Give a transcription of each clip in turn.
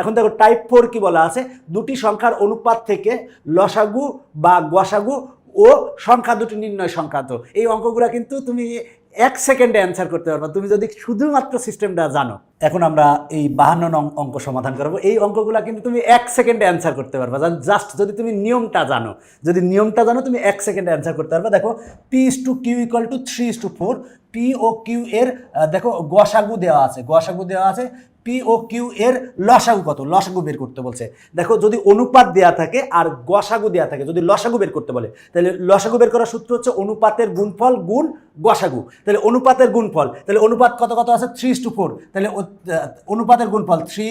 এখন দেখো type four কি বলা আছে? দুটি সংখ্যার অনুপাত থেকে লসাগু বা গসাগু ও সংখ্যা দুটি নির্ণয় সংক্রান্ত এই অঙ্কগুলো কিন্তু তুমি এক সেকেন্ডে অ্যান্সার করতে পারবা। তুমি যদি শুধুমাত্র সিস্টেমটা জানো, এখন আমরা এই বাহান্ন নং অঙ্ক সমাধান করব। এই অঙ্কগুলো কিন্তু তুমি এক সেকেন্ডে অ্যান্সার করতে পারবা। জাস্ট যদি তুমি নিয়মটা জানো, যদি নিয়মটা জানো, তুমি এক সেকেন্ডে অ্যান্সার করতে পারবা। দেখো P is to Q equal to three is to four P O Q এর দেখো, গসাগু দেওয়া আছে। গসাগু দেওয়া আছে পি ও কিউ এর লসাগু কত? লসাগু বের করতে বলছে। দেখো, যদি অনুপাত দেওয়া থাকে আর গসাগু দেওয়া থাকে, যদি লসাগু বের করতে বলে, তাহলে লসাগু বের করার সূত্র হচ্ছে অনুপাতের গুণফল গুণ গসাগু। তাহলে অনুপাতের গুণফল, তাহলে অনুপাত কত কত আছে? থ্রি ইস টু ফোর তাহলে অনুপাতের গুণফল থ্রি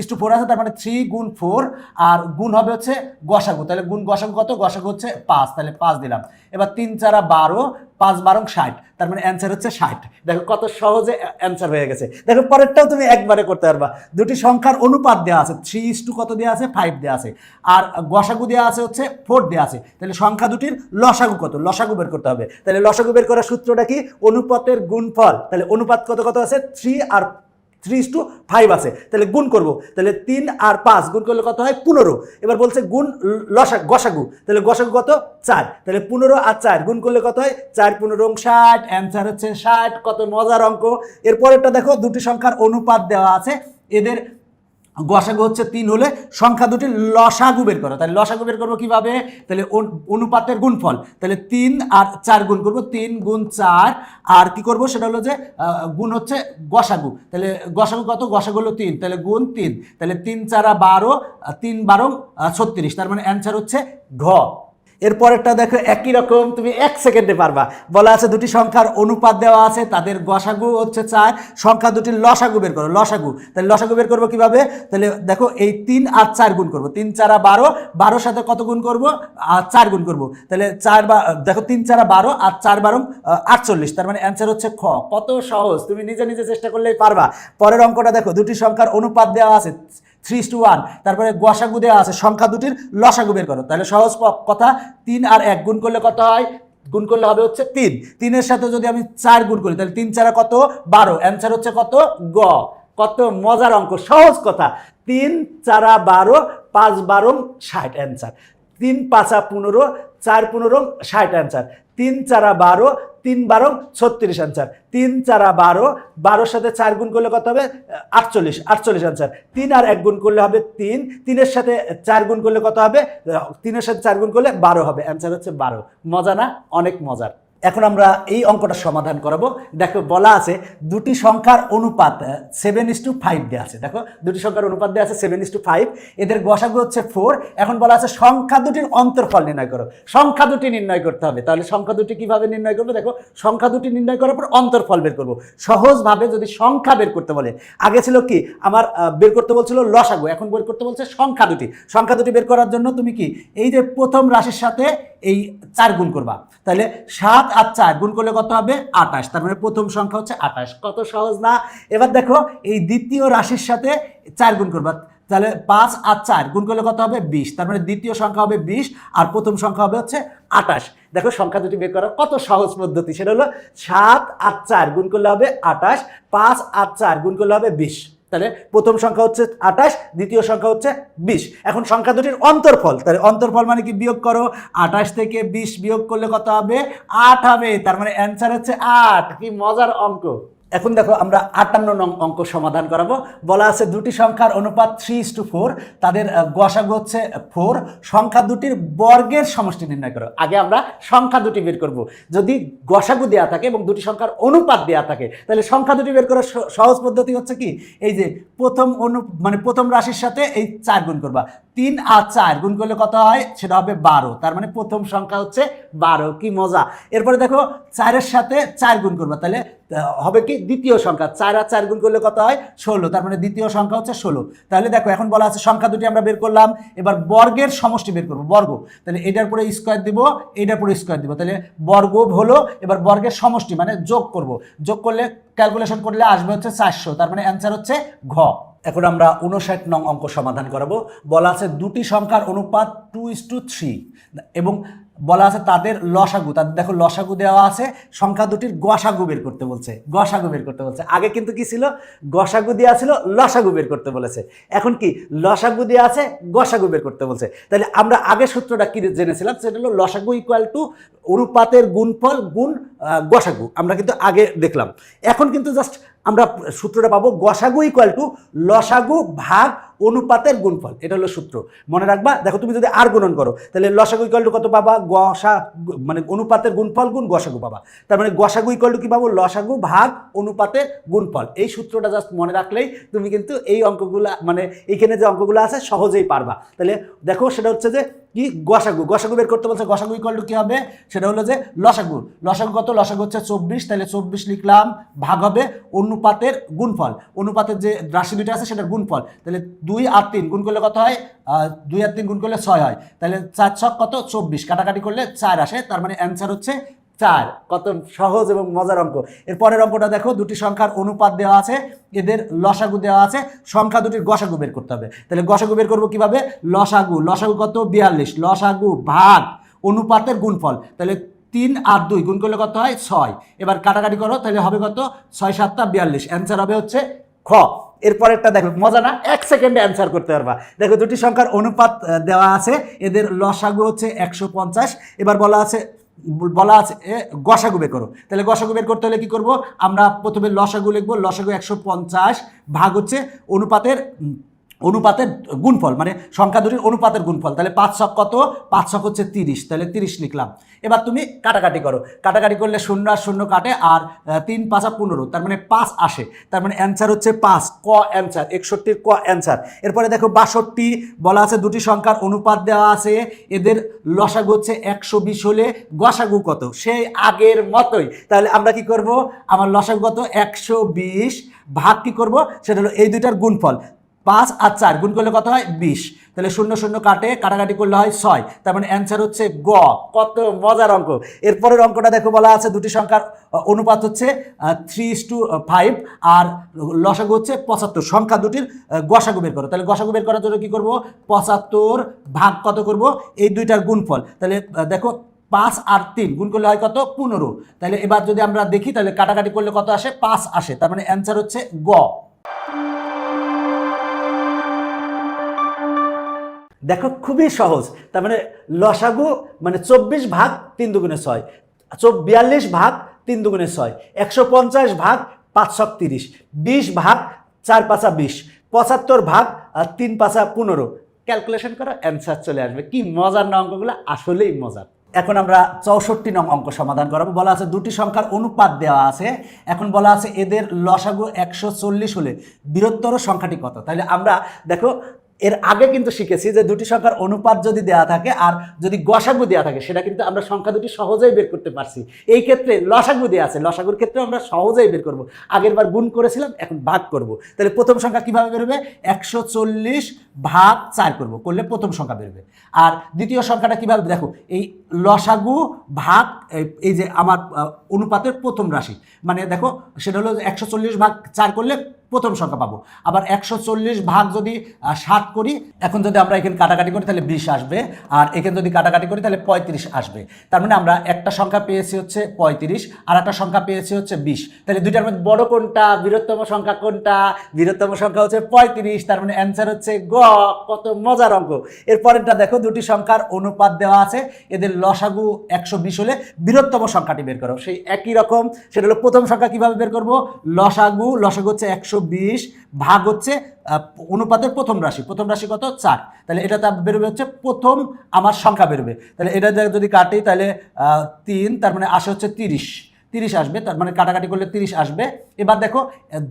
ইস টু ফোর আছে, তার মানে থ্রি গুণ ফোর আর গুণ হবে হচ্ছে গসাগু। তাহলে গুণ গসাগু কত? গসাগু হচ্ছে পাঁচ। তাহলে পাঁচ দিলাম। এবার তিন চারা বারো পাঁচ বারং ষাট, তার মানে অ্যান্সার হচ্ছে ষাট। দেখো কত সহজে অ্যান্সার হয়ে গেছে। দেখো পরেরটাও তুমি একবারে করতে পারবা। দুটি সংখ্যার অনুপাত দেওয়া আছে থ্রি ইস টু কত দেওয়া আছে? ফাইভ দেওয়া আছে। আর গসাগু দেওয়া আছে হচ্ছে ফোর দেওয়া আছে। তাহলে সংখ্যা দুটির লসাগু কত? লসাগু বের করতে হবে। তাহলে লসাগু বের করার সূত্রটা কি? অনুপাতের গুণফল। তাহলে অনুপাত কত কত আছে? থ্রি আর থ্রি টু ফাইভ আছে। তাহলে গুণ করব। তাহলে তিন আর পাঁচ গুণ করলে কত হয়? পনেরো। এবার বলছে গুণ লসা গসাগু। তাহলে গসাগু কত? চার। তাহলে পনেরো আর চার গুণ করলে কত হয়? চার পনেরো ষাট। অ্যান্সার হচ্ছে ষাট। কত মজার অঙ্ক। এরপরেরটা দেখো, দুটি সংখ্যার অনুপাত দেওয়া আছে। এদের গসাগু হচ্ছে তিন হলে সংখ্যা দুটি লসাগু বের করো। তাহলে লসাগু বের করব কীভাবে? তাহলে অনুপাতের গুণফল। তাহলে তিন আর চার গুণ করব, তিন গুণ চার। আর কি করব? সেটা হলো যে গুণ হচ্ছে গসাগু তাহলে গসাগু কত? গসাগু হলো তিন। তাহলে গুণ তিন। তাহলে তিন চারা বারো, তিন বারো ছত্রিশ। তার মানে অ্যান্সার হচ্ছে ঘ। এরপরেরটা দেখো একই রকম, তুমি এক সেকেন্ডে পারবা। বলা আছে দুটি সংখ্যার অনুপাত দেওয়া আছে, তাদের গসাগু হচ্ছে চার, সংখ্যা দুটির লসাগু বের করো, লসাগু। তাহলে লসাগু বের করব কীভাবে? তাহলে দেখো এই তিন আর চার গুণ করব, তিন চারা বারো, বারোর সাথে কত গুণ করব? আর চার গুণ করব। তাহলে চার বা দেখো তিন চারা বারো আর চার বারো আটচল্লিশ, তার মানে অ্যান্সার হচ্ছে খ। কত সহজ, তুমি নিজে নিজে চেষ্টা করলেই পারবা। পরের অঙ্কটা দেখো, দুটি সংখ্যার অনুপাত দেওয়া আছে থ্রি টু ওয়ান তারপরে গসাগু দেওয়া আছে, সংখ্যা দুটির লসাগু বের করো। তাহলে সহজ কথা, তিন আর এক গুণ করলে কত হয়? গুণ করলে হবে হচ্ছে তিন। তিনের সাথে যদি আমি চার গুণ করি, তাহলে তিন চারা কত? বারো। অ্যান্সার হচ্ছে কত? গ। কত মজার অঙ্ক, সহজ কথা। তিন চারা বারো, পাঁচ বারো, ষাট অ্যান্সার। তিন পাঁচা পনেরো, চার পনেরো, ষাট অ্যান্সার। তিন চারা বারো তিন বারো ছত্রিশ আনসার তিন চারা বারো, বারোর সাথে চার গুণ করলে কত হবে? আটচল্লিশ আটচল্লিশ আনসার তিন আর এক গুণ করলে হবে তিন, তিনের সাথে চার গুণ করলে কত হবে? তিনের সাথে চার গুণ করলে বারো হবে। অ্যান্সার হচ্ছে বারো। মজা না? অনেক মজার। এখন আমরা এই অঙ্কটা সমাধান করাবো। দেখো বলা আছে দুটি সংখ্যার অনুপাত সেভেন ইস টু ফাইভ দেওয়া আছে। দেখো, দুটি সংখ্যার অনুপাত দেওয়া আছে সেভেন ইস টু ফাইভ এদের গসাগু হচ্ছে ফোর এখন বলা আছে সংখ্যা দুটির অন্তর্ফল নির্ণয় করো। সংখ্যা দুটি নির্ণয় করতে হবে। তাহলে সংখ্যা দুটি কীভাবে নির্ণয় করব? দেখো, সংখ্যা দুটি নির্ণয় করার পর অন্তর্ফল বের করব। সহজভাবে যদি সংখ্যা বের করতে বলে, আগে ছিল কি? আমার বের করতে বলছিল লসাগু। এখন বের করতে বলছে সংখ্যা দুটি। সংখ্যা দুটি বের করার জন্য তুমি কি? এই যে প্রথম রাশির সাথে এই চার গুণ করবা। তাহলে সাত আর চার গুণ করলে কত হবে? আটাশ তার মানে প্রথম সংখ্যা হচ্ছে আটাশ কত সহজ না? এবার দেখো, এই দ্বিতীয় রাশির সাথে চার গুণ করবা। তাহলে পাঁচ আর চার গুণ করলে কত হবে? বিশ। তার মানে দ্বিতীয় সংখ্যা হবে বিশ আর প্রথম সংখ্যা হবে হচ্ছে আটাশ দেখো সংখ্যা দুটি বের করার কত সহজ পদ্ধতি। সেটা হলো সাত আর চার গুণ করলে হবে আটাশ পাঁচ আর চার গুণ করলে হবে বিশ। তাহলে প্রথম সংখ্যা হচ্ছে আঠাশ, দ্বিতীয় সংখ্যা হচ্ছে বিশ। এখন সংখ্যা দুটির অন্তর্ফল, তাহলে অন্তর্ফল মানে কি বিয়োগ করো? আঠাশ থেকে বিশ বিয়োগ করলে কত হবে? আট হবে, তার মানে অ্যান্সার হচ্ছে আট। কি মজার অঙ্ক। এখন দেখো আমরা আটান্ন নং অঙ্ক সমাধান করাবো। বলা আছে দুটি সংখ্যার অনুপাত থ্রি ইস টু ফোর তাদের গসাগু হচ্ছে ফোর সংখ্যা দুটির বর্গের সমষ্টি নির্ণয় করো। আগে আমরা সংখ্যা দুটি বের করব। যদি গসাগু দেওয়া থাকে এবং দুটি সংখ্যার অনুপাত দেওয়া থাকে, তাহলে সংখ্যা দুটি বের করার সহজ পদ্ধতি হচ্ছে কি? এই যে প্রথম অনু মানে প্রথম রাশির সাথে এই চার গুণ করবা। তিন আর চার, গুণ করলে কত হয়? সেটা হবে বারো। তার মানে প্রথম সংখ্যা হচ্ছে বারো। কি মজা। এরপরে দেখো, চারের সাথে চার গুণ করব। তাহলে হবে কি? দ্বিতীয় সংখ্যা। চার আর চার গুণ করলে কত হয়? ষোলো। তার মানে দ্বিতীয় সংখ্যা হচ্ছে ষোলো। তাহলে দেখো, এখন বলা আছে সংখ্যা দুটি আমরা বের করলাম। এবার বর্গের সমষ্টি বের করব। বর্গ। তাহলে এটার পরে স্কোয়ার দিব এটার পরে স্কোয়ার দিব। তাহলে বর্গ হলো, এবার বর্গের সমষ্টি মানে যোগ করব। যোগ করলে ক্যালকুলেশন করলে আসবে হচ্ছে চারশো, তার মানে অ্যান্সার হচ্ছে ঘ। এখন আমরা উনষাট নং অঙ্ক সমাধান করাবো। বলা আছে দুটি সংখ্যার অনুপাত টু ইস টু থ্রি এবং বলা আছে তাদের লসাগু। তাদের দেখো লসাগু দেওয়া আছে, সংখ্যা দুটির গসাগু বের করতে বলছে গসাগু বের করতে বলছে। আগে কিন্তু কি ছিল? গসাগু দেওয়া ছিল, লসাগু বের করতে বলেছে। এখন কি? লসাগু দেওয়া আছে গসাগু বের করতে বলছে। তাহলে আমরা আগে সূত্রটা কি জেনেছিলাম? সেটা হলো লসাগু ইকুয়াল টু অনুপাতের গুণফল গুণ গসাগু আমরা কিন্তু আগে দেখলাম। এখন কিন্তু জাস্ট আমরা সূত্রটা পাবো গসাগু ইকুয়াল টু লসাগু ভাগ অনুপাতের গুণফল। এটা হলো সূত্র। মনে রাখবা, দেখো তুমি যদি আর গুণন করো, তাহলে লসাগু ইকুয়াল টু কত পাবা? গসা মানে অনুপাতের গুণফল গুণ গসাগু পাবা। তার মানে গসাগু ইকুয়াল টু কি পাবো? লসাগু ভাগ অনুপাতের গুণফল। এই সূত্রটা জাস্ট মনে রাখলেই তুমি কিন্তু এই অঙ্কগুলো মানে এইখানে যে অঙ্কগুলো আছে, সহজেই পারবা। তাহলে দেখো সেটা হচ্ছে যে কি? গসাগু গসাগু বের করতে বলছে গসাগু ইকল টু কি হবে? সেটা হলো যে লসাগু। লসাগু কত? লসাগু হচ্ছে চব্বিশ তাহলে চব্বিশ লিখলাম, ভাগ হবে অনুপাতের গুণফল। অনুপাতের যে রাশি দুইটা আছে, সেটার গুণফল। তাহলে দুই আর তিন গুণ করলে কত হয়? দুই আর তিন গুণ করলে ছয় হয়। তাহলে চার ছক কত? চব্বিশ। কাটাকাটি করলে চার আসে, তার মানে অ্যান্সার হচ্ছে চার, কত সহজ এবং মজার অঙ্ক। এর পরের অঙ্কটা দেখো, দুটি সংখ্যার অনুপাত দেওয়া আছে, এদের লসাগু দেওয়া আছে, সংখ্যা দুটির গসাগু বের করতে হবে। তাহলে গসাগু বের করব কীভাবে? লসাগু লসাগু কত? বিয়াল্লিশ। লসাগু ভাগ, অনুপাতের গুণফল। তাহলে তিন আর দুই, গুণ করলে কত হয়? ছয়। এবার কাটাকাটি করো, তাহলে হবে কত? ছয় সাতটা বিয়াল্লিশ। অ্যান্সার হবে হচ্ছে খ। এরপরেরটা দেখো, মজা না? এক সেকেন্ডে অ্যান্সার করতে পারবা। দেখো, দুটি সংখ্যার অনুপাত দেওয়া আছে, এদের লসাগু হচ্ছে একশো পঞ্চাশ। এবার বলা আছে বলা আছে গসাগু বের করো। তাহলে গসাগু বের করতে হলে কী করব? আমরা প্রথমে লসাগু লিখব, লসাগু একশো পঞ্চাশ ভাগ হচ্ছে অনুপাতের অনুপাতের গুণফল মানে সংখ্যা দুটির অনুপাতের গুণফল, তাহলে পাঁচ ছক কত? পাঁচ ছক হচ্ছে তিরিশ, তাহলে তিরিশ লিখলাম। এবার তুমি কাটাকাটি করো। কাটাকাটি করলে শূন্য আর শূন্য কাটে, আর তিন, পাঁচা পনেরো, তার মানে পাঁচ আসে। তার মানে অ্যান্সার হচ্ছে পাঁচ, ক অ্যান্সার, একষট্টির ক অ্যান্সার। এরপরে দেখো বাষট্টি, বলা আছে দুটি সংখ্যার অনুপাত দেওয়া আছে, এদের লসাগু হচ্ছে একশো বিশ হলে গসাগু কত? সেই আগের মতোই। তাহলে আমরা কি করব? আমার লসাগু কত? একশো বিশ, ভাগ কি করব? সেটা হলো এই দুইটার গুণফল। পাঁচ আর চার, গুণ করলে কত হয়? বিশ। তাহলে শূন্য শূন্য কাটে, কাটাকাটি করলে হয় ছয়। তার মানে অ্যান্সার হচ্ছে গ। কত মজার অঙ্ক। এরপরের অঙ্কটা দেখো বলা আছে, দুটি সংখ্যার অনুপাত হচ্ছে থ্রি টু ফাইভ আর লসাগু হচ্ছে পঁচাত্তর। সংখ্যা দুটির গসাগু বের করো। তাহলে গসাগু বের করার জন্য কী করব? পঁচাত্তর ভাগ কত করব? এই দুইটার গুণফল। তাহলে দেখো, পাঁচ আর তিন, গুণ করলে হয় কত? পনেরো। তাহলে এবার যদি আমরা দেখি, তাহলে কাটাকাটি করলে কত আসে? পাঁচ আসে। তার মানে অ্যান্সার হচ্ছে গ। দেখো খুবই সহজ। তার মানে লসাগু মানে চব্বিশ ভাগ তিন দুগুণে ছয়। বিয়াল্লিশ ভাগ তিন দুগুণে ছয়। একশো পঞ্চাশ ভাগ পাঁচশো তিরিশ। বিশ ভাগ চার পাঁচা বিশ। পঁচাত্তর ভাগ তিন পাঁচা পনেরো। ক্যালকুলেশন করো অ্যান্সার চলে আসবে। কি মজার না অঙ্কগুলো? আসলেই মজার। এখন আমরা চৌষট্টি নং অঙ্ক সমাধান করাবো। বলা আছে দুটি সংখ্যার অনুপাত দেওয়া আছে। এখন বলা আছে এদের লসাগু একশো চল্লিশ হলে বৃহত্তর সংখ্যাটি কত? তাহলে আমরা দেখো এর আগে কিন্তু শিখেছি যে দুটি সংখ্যার অনুপাত যদি দেওয়া থাকে আর যদি গসাগু দেওয়া থাকে, সেটা কিন্তু আমরা সংখ্যা দুটি সহজেই বের করতে পারছি। এই ক্ষেত্রে লসাগু দেওয়া আছে, লসাগুর ক্ষেত্রে আমরা সহজেই বের করব। আগের বার গুণ করেছিলাম, এখন ভাগ করব। তাহলে প্রথম সংখ্যা কীভাবে বেরোবে একশো চল্লিশ ভাগ চার করব, করলে প্রথম সংখ্যা বেরোবে আর দ্বিতীয় সংখ্যাটা কীভাবে, দেখো, এই লসাগু ভাগ, এই- যে আমার অনুপাতের প্রথম রাশি মানে দেখো, সেটা হলো একশো চল্লিশ ভাগ চার করলে প্রথম সংখ্যা পাবো। আবার একশো চল্লিশ ভাগ যদি ষাট করি, এখন যদি আমরা এখানে কাটাকাটি করি, তাহলে বিশ আসবে। আর এখানে যদি কাটাকাটি করি, তাহলে পঁয়ত্রিশ আসবে। তার মানে আমরা একটা সংখ্যা পেয়েছি হচ্ছে পঁয়ত্রিশ, আর একটা সংখ্যা পেয়েছি হচ্ছে বিশ। তাহলে দুইটার মধ্যে বড় কোনটা, বৃহত্তম সংখ্যা কোনটা? বৃহত্তম সংখ্যা হচ্ছে পঁয়ত্রিশ, তার মানে অ্যান্সার হচ্ছে গ, কত মজার অঙ্ক। এরপরেরটা দেখো, দুটি সংখ্যার অনুপাত দেওয়া আছে। এদের লসাগু একশো বিশ হলে বৃহত্তম সংখ্যাটি বের করো। সেই একই রকম, সেটা হলো প্রথম সংখ্যা কীভাবে বের করব? লসাগু লসাগু হচ্ছে একশো বিশ ভাগ হচ্ছে অনুপাতের প্রথম রাশি। প্রথম রাশি কত? চার। তাহলে এটা তা বেরোবে হচ্ছে প্রথম আমার সংখ্যা বেরোবে। তাহলে এটা যদি কাটি, তাহলে তিন, তার মানে আসে হচ্ছে তিরিশ। তিরিশ আসবে, তার মানে কাটাকাটি করলে তিরিশ আসবে। এবার দেখো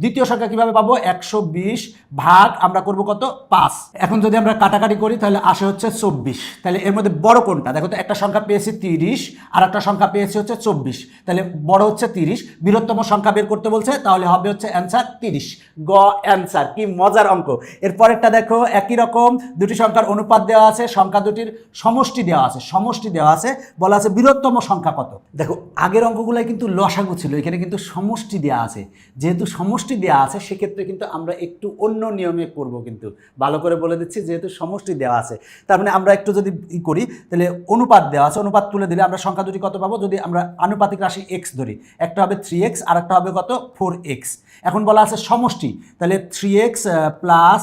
দ্বিতীয় সংখ্যা কীভাবে পাবো? একশো বিশ ভাগ আমরা করব কত? পাঁচ। এখন যদি আমরা কাটাকাটি করি, তাহলে আসে হচ্ছে চব্বিশ। তাহলে এর মধ্যে বড় কোনটা? দেখো তো, একটা সংখ্যা পেয়েছি তিরিশ, আর একটা সংখ্যা পেয়েছি হচ্ছে চব্বিশ। তাহলে বড় হচ্ছে তিরিশ, বৃহত্তম সংখ্যা বের করতে বলছে, তাহলে হবে হচ্ছে অ্যান্সার তিরিশ। গ অ্যান্সার কি মজার অঙ্ক। এরপরেরটা দেখো, একই রকম, দুটি সংখ্যার অনুপাত দেওয়া আছে, সংখ্যা দুটির সমষ্টি দেওয়া আছে, সমষ্টি দেওয়া আছে, বলা আছে বৃহত্তম সংখ্যা কত? দেখো, আগের অঙ্কগুলাই কিন্তু লসাগু ছিল, এখানে কিন্তু সমষ্টি দেওয়া আছে। যেহেতু সমষ্টি দেওয়া আছে, সেক্ষেত্রে কিন্তু আমরা একটু অন্য নিয়মে করব কিন্তু। ভালো করে বলে দিচ্ছি, যেহেতু সমষ্টি দেওয়া আছে। তার মানে আমরা একটু যদি ই করি, তাহলে অনুপাত দেওয়া আছে, অনুপাত তুলে দিলে আমরা সংখ্যা দুটি কত পাবো? যদি আমরা আনুপাতিক রাশি এক্স ধরি, একটা হবে থ্রি এক্স আর একটা হবে কত? ফোর এক্স এখন বলা আছে সমষ্টি, তাহলে three x plus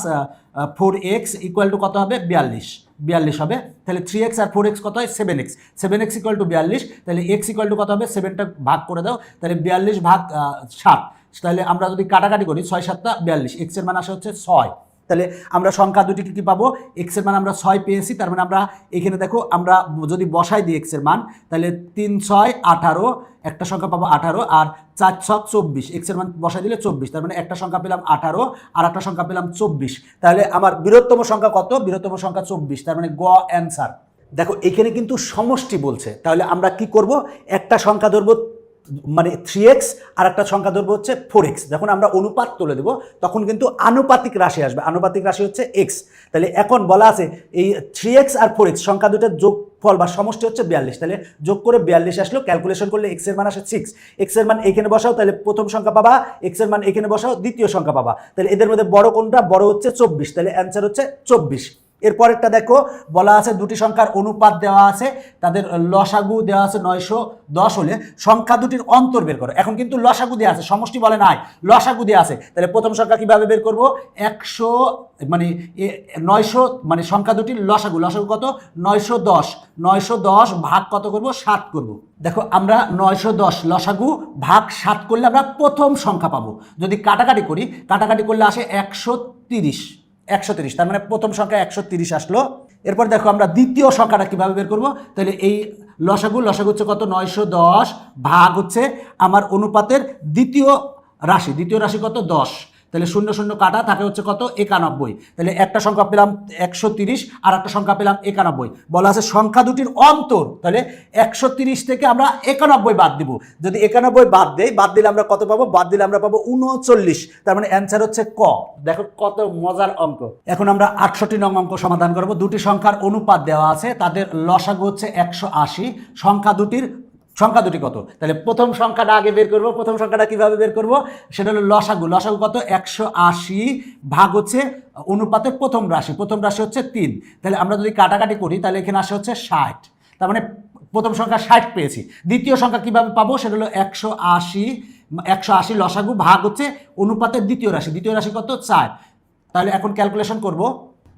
four x equal to কত হবে? বিয়াল্লিশ। বিয়াল্লিশ হবে। তাহলে থ্রি এক্স আর ফোর এক্স কত হয়? Seven x seven x equal to বিয়াল্লিশ, তাহলে এক্স ইকুয়াল টু কত হবে? সেভেনটা ভাগ করে দাও, তাহলে বিয়াল্লিশ ভাগ সাত। তাহলে আমরা যদি কাটাকাটি করি, ছয় সাতটা বিয়াল্লিশ। এক্সের মান আসা হচ্ছে ছয়। তাহলে আমরা সংখ্যা দুটি কী পাবো এক্সের মান আমরা ছয় পেয়েছি, তার মানে আমরা এখানে দেখো আমরা যদি বসাই দিই এক্সের মান, তাহলে তিন, ছয়, আঠারো, একটা সংখ্যা পাবো আঠারো, আর চার ছক চব্বিশ এক্সের মান বসাই দিলে চব্বিশ, তার মানে একটা সংখ্যা পেলাম আঠারো, আর একটা সংখ্যা পেলাম চব্বিশ, তাহলে আমার বৃহত্তম সংখ্যা কত? বৃহত্তম সংখ্যা চব্বিশ, তার মানে গ অ্যান্সার দেখো এখানে কিন্তু সমষ্টি বলছে, তাহলে আমরা কি করব? একটা সংখ্যা ধরবো মানে থ্রি এক্স আর একটা সংখ্যা ধরবো হচ্ছে ফোর এক্স যখন আমরা অনুপাত তুলে দেবো, তখন কিন্তু আনুপাতিক রাশি আসবে। আনুপাতিক রাশি হচ্ছে এক্স তাহলে এখন বলা আছে, এই থ্রি এক্স আর ফোর এক্স সংখ্যা দুটার যোগ ফল বা সমষ্টি হচ্ছে বিয়াল্লিশ। তাহলে যোগ করে বিয়াল্লিশ আসলো ক্যালকুলেশন করলে এক্সের মান আসে সিক্স এক্সের মান এখানে বসাও, তাহলে প্রথম সংখ্যা পাবা। এক্সের মান এখানে বসাও, দ্বিতীয় সংখ্যা পাবা। তাহলে এদের মধ্যে বড় কোনটা? বড় হচ্ছে চব্বিশ। তাহলে অ্যান্সার হচ্ছে চব্বিশ। এরপরেরটা দেখো, বলা আছে দুটি সংখ্যার অনুপাত দেওয়া আছে, তাদের লসাগু দেওয়া আছে নয়শো দশ হলে সংখ্যা দুটির অন্তর বের করো। এখন কিন্তু লসাগু দেওয়া আছে, সমষ্টি বলে নাই, লসাগু দেওয়া আছে। তাহলে প্রথম সংখ্যা কীভাবে বের করব? একশো মানে নয়শো মানে সংখ্যা দুটির লসাগু লসাগু কত? নয়শো দশ। নয়শো দশ ভাগ কত করব? সাত করব। দেখো, আমরা নয়শো দশ লসাগু ভাগ সাত করলে আমরা প্রথম সংখ্যা পাবো। যদি কাটাকাটি করি, কাটাকাটি করলে আসে একশো তিরিশ। একশো তিরিশ, তার মানে প্রথম সংখ্যা একশো তিরিশ আসলো। এরপর দেখো আমরা দ্বিতীয় সংখ্যাটা কীভাবে বের করব? তাহলে এই লসাগু লসাগু হচ্ছে কত? নয়শো দশ ভাগ হচ্ছে আমার অনুপাতের দ্বিতীয় রাশি। দ্বিতীয় রাশি কত? দশ। তাহলে শূন্য শূন্য কাটা থাকে হচ্ছে কত? একানব্বই। তাহলে একটা সংখ্যা পেলাম একশো তিরিশ আর একটা সংখ্যা পেলাম একানব্বই। বলা আছে সংখ্যা দুটির অন্তর, তাহলে একশো তিরিশ থেকে আমরা একানব্বই বাদ দিব। যদি একানব্বই বাদ দেই, বাদ দিলে আমরা কত পাবো? বাদ দিলে আমরা পাবো উনচল্লিশ তার মানে অ্যান্সার হচ্ছে ক। দেখো কত মজার অঙ্ক। এখন আমরা আটষট্টি নং অঙ্ক সমাধান করব। দুটি সংখ্যার অনুপাত দেওয়া আছে, তাদের লসাগু হচ্ছে একশো আশি। সংখ্যা দুটির সংখ্যা দুটি কত? তাহলে প্রথম সংখ্যাটা আগে বের করব, প্রথম সংখ্যাটা কীভাবে বের করব? সেটা হলো লসাগু। লসাগু কত? একশো আশি ভাগ হচ্ছে অনুপাতের প্রথম রাশি। প্রথম রাশি হচ্ছে তিন। তাহলে আমরা যদি কাটাকাটি করি, তাহলে এখানে আসে হচ্ছে ষাট। তার মানে প্রথম সংখ্যা ষাট পেয়েছি। দ্বিতীয় সংখ্যা কীভাবে পাবো? সেটা হলো একশো আশি একশো আশি লসাগু ভাগ হচ্ছে অনুপাতের দ্বিতীয় রাশি। দ্বিতীয় রাশি কত? চার। তাহলে এখন ক্যালকুলেশন করব।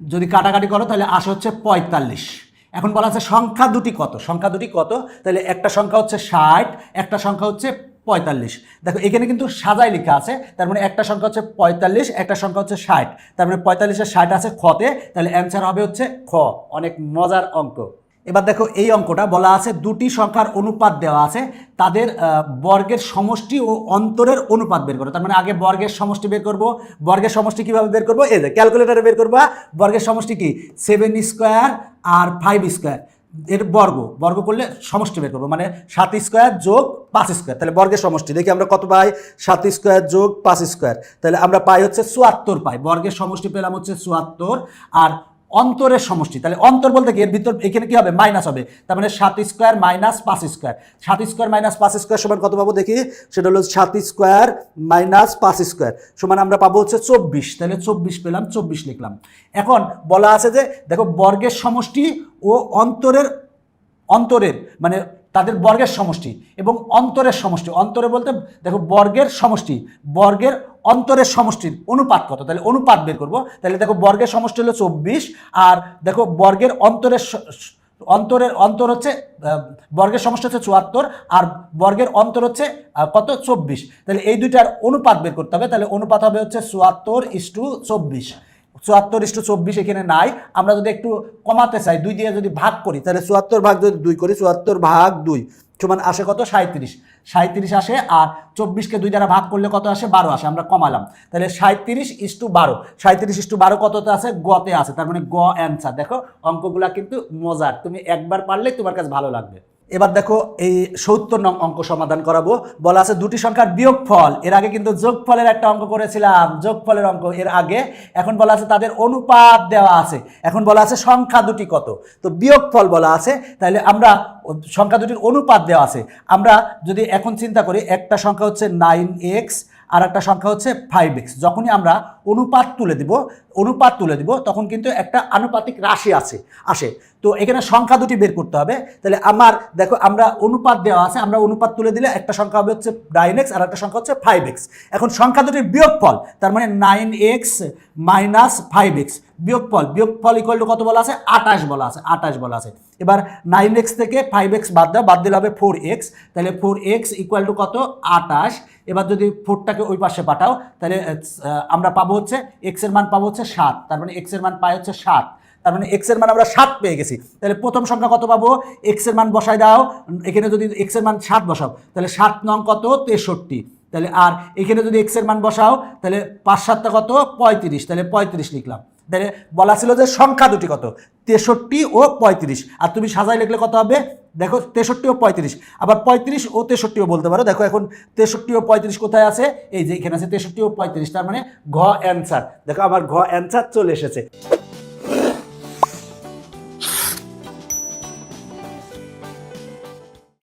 যদি কাটাকাটি করো, তাহলে আসে হচ্ছে পঁয়তাল্লিশ। এখন বলা আছে সংখ্যা দুটি কত? সংখ্যা দুটি কত? তাহলে একটা সংখ্যা হচ্ছে ষাট, একটা সংখ্যা হচ্ছে পঁয়তাল্লিশ। দেখো, এখানে কিন্তু সাজাই লেখা আছে, তার মানে একটা সংখ্যা হচ্ছে পঁয়তাল্লিশ, একটা সংখ্যা হচ্ছে ষাট। তার মানে পঁয়তাল্লিশের ষাট আছে খতে তাহলে অ্যান্সার হবে হচ্ছে খ, অনেক মজার অঙ্ক। এবার দেখো এই অঙ্কটা বলা আছে দুটি সংখ্যার অনুপাত দেওয়া আছে, তাদের বর্গের সমষ্টি ও অন্তরের অনুপাত বের করো। তার মানে আগে বর্গের সমষ্টি বের করব, বর্গের সমষ্টি কীভাবে বের করব? এই যে, ক্যালকুলেটারে বের করবা বর্গের সমষ্টি কি? সেভেন স্কোয়ার আর ফাইভ স্কোয়ার। এর বর্গ বর্গ করলে সমষ্টি বের করব মানে সাত স্কোয়ার যোগ পাঁচ স্কোয়ার। তাহলে বর্গের সমষ্টি, দেখি আমরা কত পাই? সাত স্কোয়ার যোগ পাঁচ স্কোয়ার। তাহলে আমরা পাই হচ্ছে চুয়াত্তর পাই। বর্গের সমষ্টি পেলাম হচ্ছে চুয়াত্তর, আর অন্তরের সমষ্টি। তাহলে অন্তর বলতে কি? এর ভিতর এখানে কি হবে? মাইনাস হবে। তার মানে সাত স্কোয়ার মাইনাস পাঁচ স্কোয়ার। সাত স্কোয়ার মাইনাস পাঁচ স্কোয়ার সমান কত পাবো দেখি? সেটা হলো সাত স্কোয়ার মাইনাস পাঁচ স্কোয়ার। সমান আমরা পাবো হচ্ছে চব্বিশ। তাহলে চব্বিশ পেলাম, চব্বিশ লিখলাম। এখন বলা আছে যে, দেখো বর্গের সমষ্টি ও অন্তরের অন্তরের মানে তাদের বর্গের সমষ্টি এবং অন্তরের সমষ্টি। অন্তরে বলতে, দেখো বর্গের সমষ্টি। বর্গের অন্তরের সমষ্টির অনুপাত কত? তাহলে অনুপাত বের করব। তাহলে দেখো বর্গের সমষ্টি হলো চব্বিশ, আর দেখো বর্গের অন্তরের অন্তরের অন্তর হচ্ছে বর্গের সমষ্টি হচ্ছে চুয়াত্তর, আর বর্গের অন্তর হচ্ছে কত? চব্বিশ। তাহলে এই দুইটার অনুপাত বের করতে হবে। তাহলে অনুপাত হবে হচ্ছে চুয়াত্তর ইস্টু চব্বিশ। চুয়াত্তর ইস্টু চব্বিশ এখানে নাই। আমরা যদি একটু কমাতে চাই, দুই দিয়ে যদি ভাগ করি, তাহলে চুয়াত্তর ভাগ যদি দুই করি, চুয়াত্তর ভাগ দুই। সমান আসে কত? সাঁত্রিশ সাঁত্রিশ আসে আর চব্বিশকে দুই দ্বারা ভাগ করলে কত আসে? বারো আসে, আমরা কমালাম। তাহলে সাঁত্রিশ ইস্টু বারো। সাঁত্রিশ ইস্টু বারো কততে আছে? গতে আছে, তার মানে গ অ্যান্সার। দেখো, অঙ্কগুলা কিন্তু মজার। তুমি একবার পারলে তোমার কাছে ভালো লাগবে। এবার দেখো এই সত্তর নং অঙ্ক সমাধান করাবো। বলা আছে দুটি সংখ্যার বিয়োগ ফল এর আগে কিন্তু যোগফলের একটা অঙ্ক করেছিলাম। যোগফলের অঙ্ক এর আগে। এখন বলা আছে তাদের অনুপাত দেওয়া আছে। এখন বলা আছে সংখ্যা দুটি কত? তো বিয়োগ ফল বলা আছে। তাহলে আমরা সংখ্যা দুটির অনুপাত দেওয়া আছে। আমরা যদি এখন চিন্তা করি, একটা সংখ্যা হচ্ছে নাইন এক্স আর একটা সংখ্যা হচ্ছে ফাইভ এক্স যখনই আমরা অনুপাত তুলে দিব, অনুপাত তুলে দিব, তখন কিন্তু একটা আনুপাতিক রাশি আছে, আসে। তো এখানে সংখ্যা দুটি বের করতে হবে। তাহলে আমার, দেখো আমরা অনুপাত দেওয়া আছে, আমরা অনুপাত তুলে দিলে একটা সংখ্যা হবে হচ্ছে নাইন এক্স আর একটা সংখ্যা হচ্ছে ফাইভ এক্স এখন সংখ্যা দুটির বিয়োগফল, তার মানে nine x minus five x বিয়োগফল বিয়োগফল ইকুয়াল টু কত বলা আছে? আটাশ বলা আছে আটাশ বলা আছে। এবার নাইন এক্স থেকে ফাইভ এক্স বাদ দাও, বাদ দিলে হবে ফোর এক্স তাহলে ফোর এক্স ইকুয়াল টু কত? আটাশ এবার যদি ফোরটাকে ওই পাশে পাঠাও, তাহলে আমরা পাবো হচ্ছে এক্সের মান পাবো হচ্ছে সাত। তার মানে এক্সের মান পাই হচ্ছে সাত। তার মানে এক্সের মান আমরা সাত পেয়ে গেছি। তাহলে প্রথম সংখ্যা কত পাবো? এক্সের মান বসাই দাও। এখানে যদি এক্সের মান সাত বসাও, তাহলে সাত নং কত? তেষট্টি। তাহলে আর এখানে যদি এক্সের মান বসাও, তাহলে পাঁচ সাতটা কত? পঁয়ত্রিশ। তাহলে পঁয়ত্রিশ লিখলাম। তাহলে বলা ছিল যে সংখ্যা দুটি কত? তেষট্টি ও পঁয়ত্রিশ। আর তুমি সাজাই লিখলে কত হবে? দেখো তেষট্টি ও পঁয়ত্রিশ। আবার পঁয়ত্রিশ ও তেষট্টিও বলতে পারো। দেখো এখন তেষট্টি ও পঁয়ত্রিশ কোথায় আছে? এই যে এখানে আছে তেষট্টি ও পঁয়ত্রিশ, তার মানে ঘ অ্যান্সার দেখো আমার ঘ অ্যান্সার চলে এসেছে।